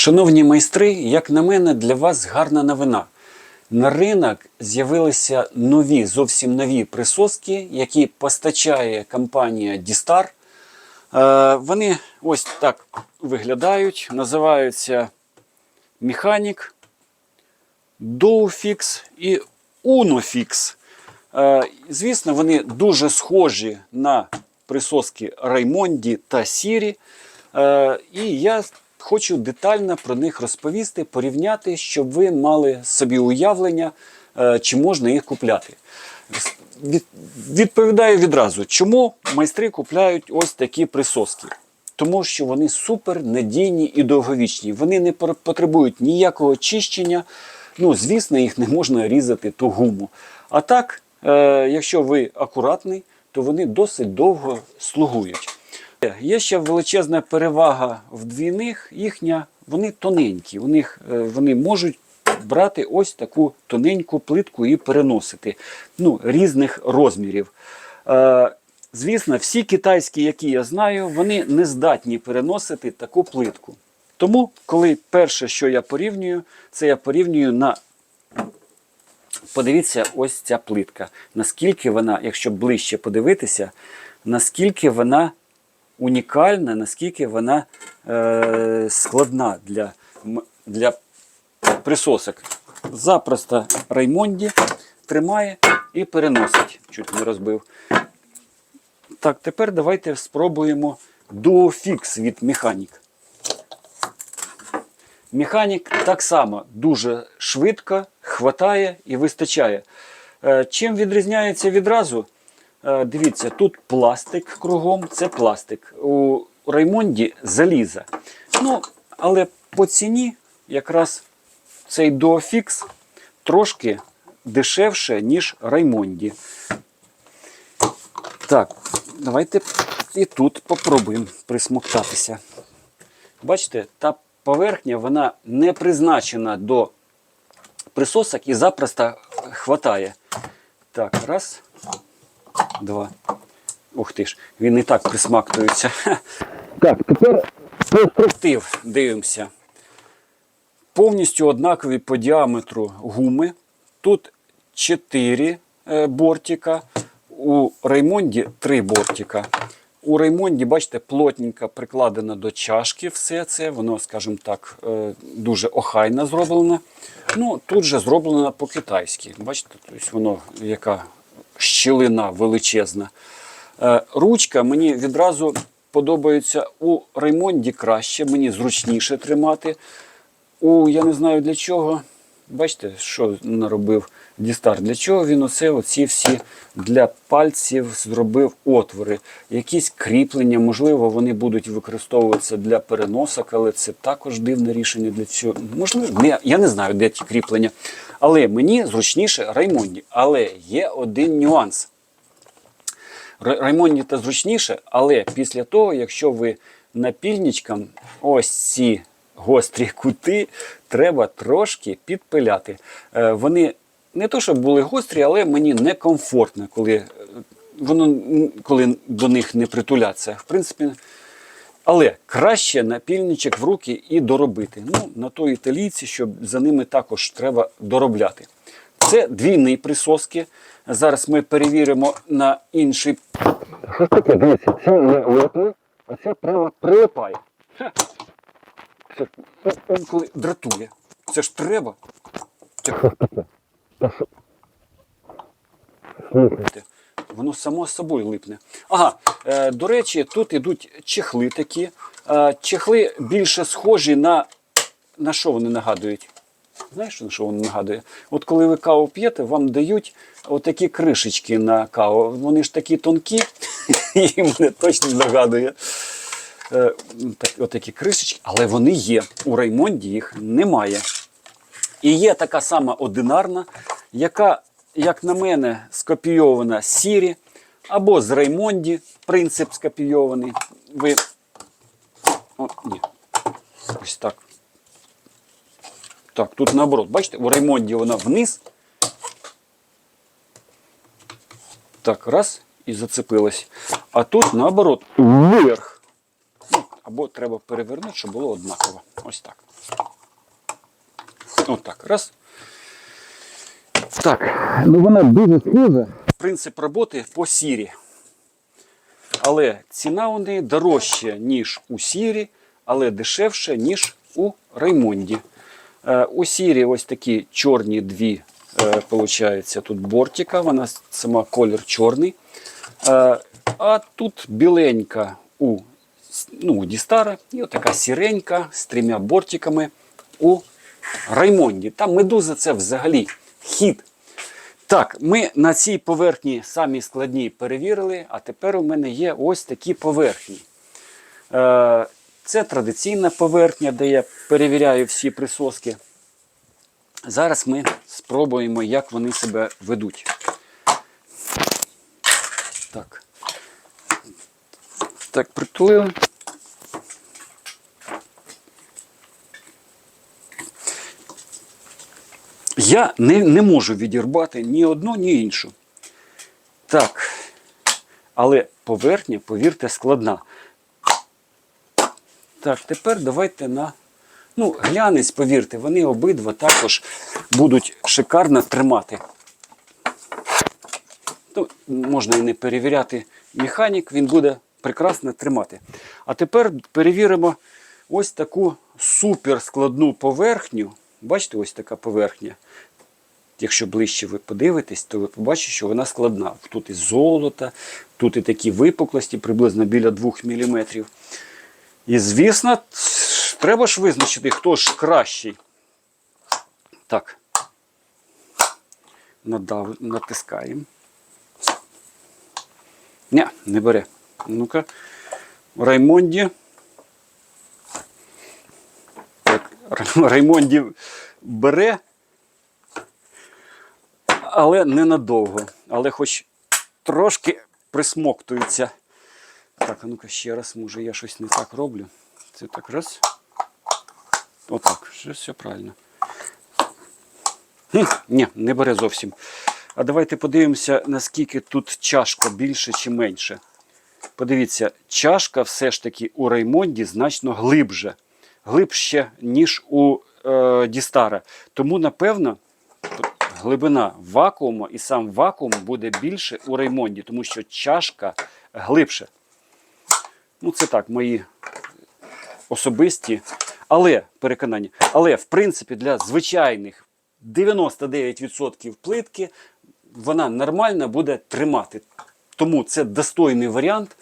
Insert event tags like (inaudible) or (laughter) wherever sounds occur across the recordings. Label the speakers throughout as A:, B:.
A: Шановні майстри, як на мене, для вас гарна новина. На ринок з'явилися нові, зовсім нові присоски, які постачає компанія Distar. Е, Вони ось так виглядають, називаються Mechanic, Dowfix і Unofix. Е, Звісно, вони дуже схожі на присоски Раймонді та Сірі. Е, І я хочу детально про них розповісти, порівняти, щоб ви мали собі уявлення, е, чи можна їх купляти. Відповідаю відразу, чому майстри купляють ось такі присоски. Тому що вони супер надійні і довговічні. Вони не потребують ніякого чищення. Ну, звісно, їх не можна різати ту гуму. А так, е, якщо ви акуратний, то вони досить довго слугують. Є ще величезна перевага в двійних, їхня, вони тоненькі. У них е, вони можуть брати ось таку тоненьку плитку і переносити ну, різних розмірів. Е, звісно, всі китайські, які я знаю, вони не здатні переносити таку плитку. Тому, коли перше, що я порівнюю, це я порівнюю на Подивіться, ось ця плитка. Наскільки вона, якщо ближче подивитися, наскільки вона унікальна, наскільки вона е, складна для, для присосок. Запросто Раймонді тримає і переносить. Чуть не розбив. Так, тепер давайте спробуємо Duofix від Механік. Механік так само дуже швидко хватає і вистачає. Е, Чим відрізняється відразу? Е, Дивіться, тут пластик кругом, це пластик. У Раймонді заліза. Ну, але по ціні якраз цей Duofix трошки дешевше, ніж Раймонді. Так, давайте і тут попробуємо присмоктатися. Бачите, та поверхня вона не призначена до присосок і запросто хватає. Так, раз, два. Ух ти ж, він і так присмактується. (laughs) Так, тепер конструктив дивимося. Повністю однакові по діаметру гуми. Тут 4 бортика, у Реймонді 3 бортика. У Реймонді, бачите, плотненько прикладено до чашки все це, воно, скажімо так, е, дуже охайно зроблено. Ну, тут же зроблено по-китайськи. Бачите, тобто воно яка щілина величезна. Е, Ручка мені відразу подобається у Реймонді краще, мені зручніше тримати. У я не знаю для чого. Бачите, що наробив Дістар? Для чого він оце оці всі для пальців зробив отвори, якісь кріплення, можливо, вони будуть використовуватися для переносок, але це також дивне рішення для цього. Можливо, не, я не знаю, де ті кріплення. Але мені зручніше Раймонді. Але є один нюанс. Раймонді та зручніше, але після того, якщо ви напільничком ось ці гострі кути, треба трошки підпиляти. Е, Вони не то, щоб були гострі, але мені некомфортно, коли, е, воно, коли до них не притулятися. В принципі, але краще напільничок в руки і доробити. Ну, на то італійці, що за ними також треба доробляти. Це двійні присоски. Зараз ми перевіримо на інший. Що ж таке? Дивіться, це не липне, а це прямо прилипає. Це інколи дратує. Це ж треба. Слухайте, воно само собою липне. Ага, е, до речі, тут ідуть чехли такі. Е, чехли більше схожі на. На що вони нагадують? Знаєш, на що воно нагадує? От коли ви каву п'єте, вам дають отакі кришечки на каву. Вони ж такі тонкі, (laughs) і мене точно нагадує. Е, так, отакі кришечки, але вони є. У Раймонді їх немає. І є така сама одинарна, яка, як на мене, скопійована Сірі або з Раймонді. Принцип скопійований. Ви. О, ні. Ось так. Так, тут наоборот, бачите, у Раймонді вона вниз. Так, раз, і зацепилась. А тут наоборот, вверх. Ну, або треба перевернути, щоб було однаково. Ось так. Отак, раз. Так, ну вона дуже схожа. Принцип роботи по сірі. Але ціна у неї дорожча, ніж у сірі, але дешевша, ніж у Раймонді. Е, у сірі ось такі чорні дві, е, получається, тут бортика, вона сама колір чорний. Е, а тут біленька у, ну, Дістара і отака сіренька з трьома бортиками у Раймонді. Там медуза це взагалі хід. Так, ми на цій поверхні самі складні перевірили, а тепер у мене є ось такі поверхні. Е, Це традиційна поверхня, де я перевіряю всі присоски. Зараз ми спробуємо, як вони себе ведуть. Так. Так, притулили. Я не, не можу відірвати ні одну, ні іншу. Так. Але поверхня, повірте, складна. Так, тепер давайте на. Ну, глянець, повірте, вони обидва також будуть шикарно тримати. Ну, можна і не перевіряти механік, він буде прекрасно тримати. А тепер перевіримо ось таку суперскладну поверхню. Бачите, ось така поверхня. Якщо ближче ви подивитесь, то ви побачите, що вона складна. Тут і золото, тут і такі випуклості, приблизно біля 2 мм. І, звісно, треба ж визначити, хто ж кращий. Так. Надав, натискаємо. Ні, не бере. Ну-ка. Раймонді. Так, Раймонді бере, але ненадовго. Але хоч трошки присмоктується. Так, а ну-ка ще раз, може я щось не так роблю. Це так раз. Отак, вже все правильно. Хм, ні, не бере зовсім. А давайте подивимося, наскільки тут чашка більше чи менше. Подивіться, чашка все ж таки у Раймонді значно глибше. Глибше, ніж у е, Дістара. Тому, напевно, глибина вакууму і сам вакуум буде більше у Раймонді, тому що чашка глибше. Ну, це так, мої особисті, але переконання. Але, в принципі, для звичайних 99% плитки вона нормально буде тримати. Тому це достойний варіант.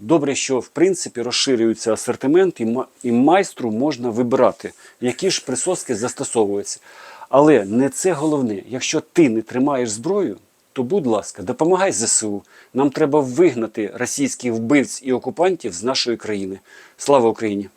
A: Добре, що в принципі розширюється асортимент, і майстру можна вибирати, які ж присоски застосовуються. Але не це головне. Якщо ти не тримаєш зброю, то будь ласка, допомагай ЗСУ. Нам треба вигнати російських вбивць і окупантів з нашої країни. Слава Україні!